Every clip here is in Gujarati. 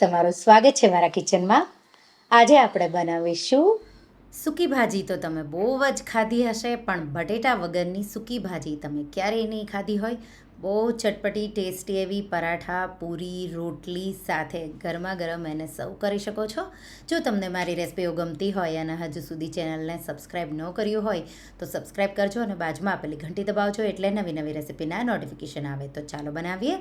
તમારું સ્વાગત છે મારા કિચનમાં. આજે આપણે બનાવીશું સૂકી ભાજી. તો તમે બહુ જ ખાધી હશે, પણ બટેટા વગરની સૂકી ભાજી તમે ક્યારેય નહીં ખાધી હોય. બહુ ચટપટી, ટેસ્ટી એવી પરાઠા, પૂરી, રોટલી સાથે ગરમા ગરમ એને સર્વ કરી શકો છો. જો તમને મારી રેસિપીઓ ગમતી હોય અને હજુ સુધી ચેનલને સબસ્ક્રાઈબ ન કર્યું હોય, તો સબસ્ક્રાઈબ કરજો અને બાજુમાં આપેલી ઘંટી દબાવજો એટલે નવી નવી રેસિપીના નોટિફિકેશન આવે. તો ચાલો બનાવીએ.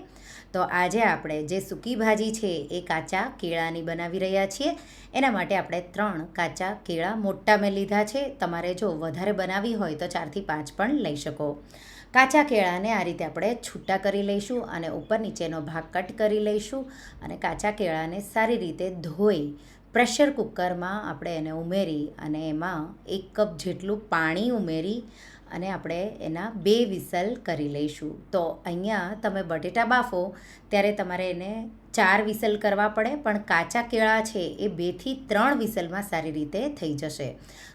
તો આજે આપણે જે સૂકી ભાજી છે એ કાચા કેળાની બનાવી રહ્યા છીએ. એના માટે આપણે ત્રણ કાચા કેળા મોટા મેં લીધા છે. તમારે જો વધારે બનાવી હોય તો ચારથી પાંચ પણ લઈ શકો. કાચા કેળાને આ રીતે આપણે છૂટા કરી લઈશું અને ઉપર નીચેનો ભાગ કટ કરી લઈશું અને કાચા કેળાને સારી રીતે ધોઈ પ્રેશર કુકરમાં આપણે એને ઉમેરી અને એમાં એક કપ જેટલું પાણી ઉમેરી અને આપણે એના બે વિસલ કરી લઈશું. તો અહીંયા તમે બટેટા બાફો, ત્યારે તમારે એને ચાર વિસલ કરવા પડે, પણ કાચા કેળા છે એ બેથી ત્રણ વિસલમાં સારી રીતે થઈ જશે.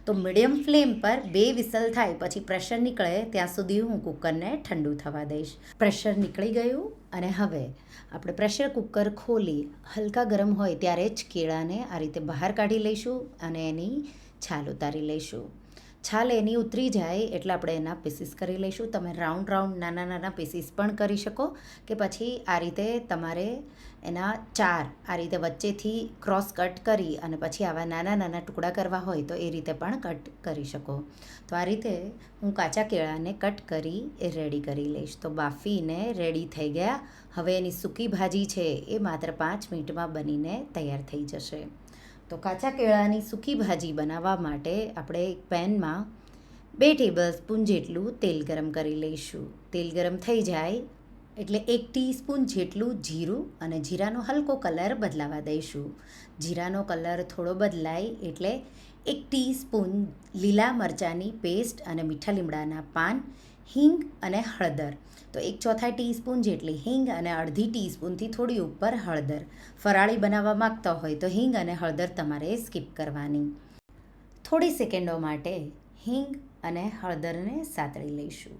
તો મીડિયમ ફ્લેમ પર બે વિસલ થાય, પછી પ્રેશર નીકળે, ત્યાં સુધી હું કુકરને ઠંડુ થવા દઈશ. પ્રેશર નીકળી ગયું અને હવે આપણે પ્રેશર કુકર ખોલી, હલકા ગરમ હોય ત્યારે જ કેળાને આ રીતે બહાર કાઢી લઈશું અને એની છાલ ઉતારી લઈશું. છાલ એની ઉતરી જાય એટલે આપણે એના પીસીસ કરી લઈશું. તમે રાઉન્ડ રાઉન્ડ નાના નાના પીસીસ પણ કરી શકો કે પછી આ રીતે તમારે એના ચાર આ રીતે વચ્ચેથી ક્રોસ કટ કરી અને પછી આવા નાના નાના ટુકડા કરવા હોય તો એ રીતે પણ કટ કરી શકો. તો આ રીતે હું કાચા કેળાને કટ કરી એ રેડી કરી લઈશ. તો બાફીને રેડી થઈ ગયા. હવે એની સૂકી ભાજી છે એ માત્ર પાંચ મિનિટમાં બનીને તૈયાર થઈ જશે. તો કાચા કેળાની સૂકી ભાજી બનાવવા માટે આપણે એક પેનમાં બે ટેબલ સ્પૂન જેટલું તેલ ગરમ કરી લઈશું. તેલ ગરમ થઈ જાય એટલે એક ટીસ્પૂન જેટલું જીરું અને જીરાનો હલકો કલર બદલાવા દઈશું. જીરાનો કલર થોડો બદલાય એટલે એક ટીસ્પૂન લીલા મરચાંની પેસ્ટ અને મીઠા લીમડાના પાન હિંગ અને હળદર. તો એક ચોથાઈ ટીસ્પૂન જેટલી હિંગ અને અડધી ટીસ્પૂનથી થોડી ઉપર હળદર. ફરાળી બનાવવા માગતા હોય તો હિંગ અને હળદર તમારે સ્કીપ કરવાની. થોડી સેકન્ડો માટે હિંગ અને હળદરને સાતળી લઈશું.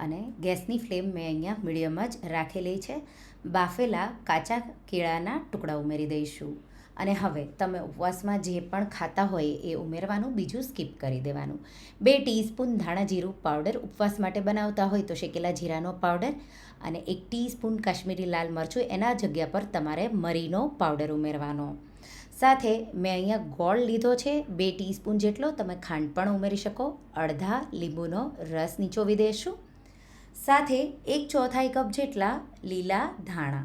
અને ગેસની ફ્લેમ મેં અહીંયા મીડિયમ જ રાખેલી છે. બાફેલા કાચા કેળાના ટુકડા ઉમેરી દઈશું. અને હવે તમે ઉપવાસમાં જે પણ ખાતા હોય એ ઉમેરવાનું, બીજું સ્કીપ કરી દેવાનું. બે ટીસ્પૂન ધાણા જીરું પાવડર ઉપવાસ માટે બનાવતા હોય તો શેકેલા જીરાનો પાવડર અને એક ટીસ્પૂન કાશ્મીરી લાલ મરચું એના જગ્યા પર તમારે મરીનો પાવડર ઉમેરવાનો. સાથે મેં અહીંયા ગોળ લીધો છે, બે ટીસ્પૂન જેટલો તમે ખાંડ પણ ઉમેરી શકો. અડધા લીંબુનો રસ નીચોવી દેશું. સાથે એક ચોથાઈ કપ જેટલા લીલા ધાણા.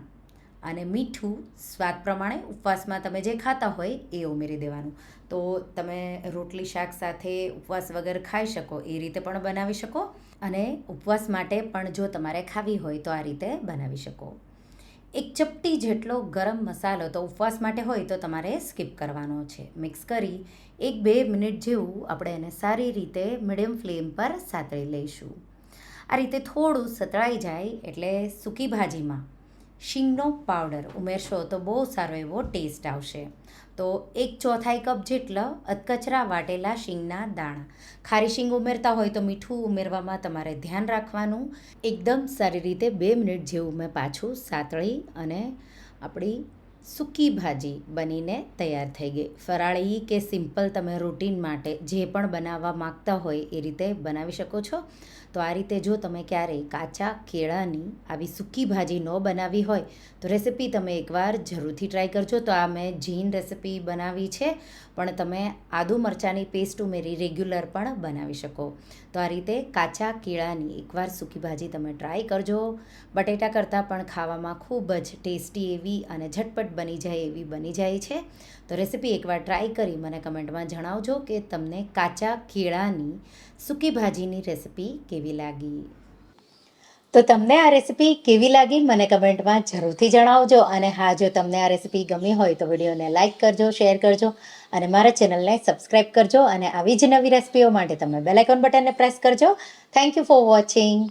અને મીઠું સ્વાદ પ્રમાણે ઉપવાસમાં તમે જે ખાતા હોય એ ઉમેરી દેવાનું. તો તમે રોટલી, શાક સાથે ઉપવાસ વગર ખાઈ શકો, એ રીતે પણ બનાવી શકો અને ઉપવાસ માટે પણ જો તમારે ખાવી હોય તો આ રીતે બનાવી શકો. એક ચપટી જેટલો ગરમ મસાલો તો ઉપવાસ માટે હોય તો તમારે સ્કીપ કરવાનો છે. મિક્સ કરી એક બે મિનિટ જેવું આપણે એને સારી રીતે મીડિયમ ફ્લેમ પર સાતળી લઈશું. આ રીતે થોડું સતળાઈ જાય એટલે સૂકી ભાજીમાં શીંગનો પાવડર ઉમેરશો તો બહુ સારો એવો ટેસ્ટ આવશે. તો એક ચોથાઈ કપ જેટલા અધકચરા વાટેલા શીંગના દાણા. ખારી શીંગ ઉમેરતા હોય તો મીઠું ઉમેરવામાં તમારે ધ્યાન રાખવાનું. એકદમ સારી રીતે બે મિનિટ જેવું મેં પાછું સાતળી અને આપણી સૂકી ભાજી બનીને તૈયાર થઈ ગઈ. ફરાળી કે સિમ્પલ તમે રૂટીન માટે જે પણ બનાવવા માગતા હોય એ રીતે બનાવી શકો છો. તો આ રીતે જો તમે ક્યારેય કાચા, કેળાની આવી સૂકી ભાજી ન બનાવી હોય, તો રેસિપી તમે એકવાર જરૂરથી ટ્રાય કરજો. તો આ મેં જીન રેસિપી બનાવી છે, પણ તમે આદુ મરચાંની પેસ્ટ ઉમેરી રેગ્યુલર પણ બનાવી શકો. તો આ રીતે કાચા, કેળાની એકવાર સૂકી ભાજી તમે ટ્રાય કરજો. બટેટા કરતાં પણ ખાવામાં ખૂબ જ ટેસ્ટી એવી અને ઝટપટ બની જાય એવી બની જાય છે. તો રેસીપી એકવાર ટ્રાય કરી મને કમેન્ટમાં જણાવજો કે તમને કાચા કેળાની સૂકી ભાજીની રેસિપી કેવી લાગી. તો તમને આ રેસીપી કેવી લાગી મને કમેન્ટમાં જરૂરથી જણાવજો અને હા, જો તમને આ રેસીપી ગમી હોય તો વિડીયોને લાઇક કરજો, શેર કરજો અને મારા ચેનલને સબસ્ક્રાઈબ કરજો અને આવી જ નવી રેસીપીઓ માટે તમે બેલાઇકોન બટનને પ્રેસ કરજો. Thank you for watching.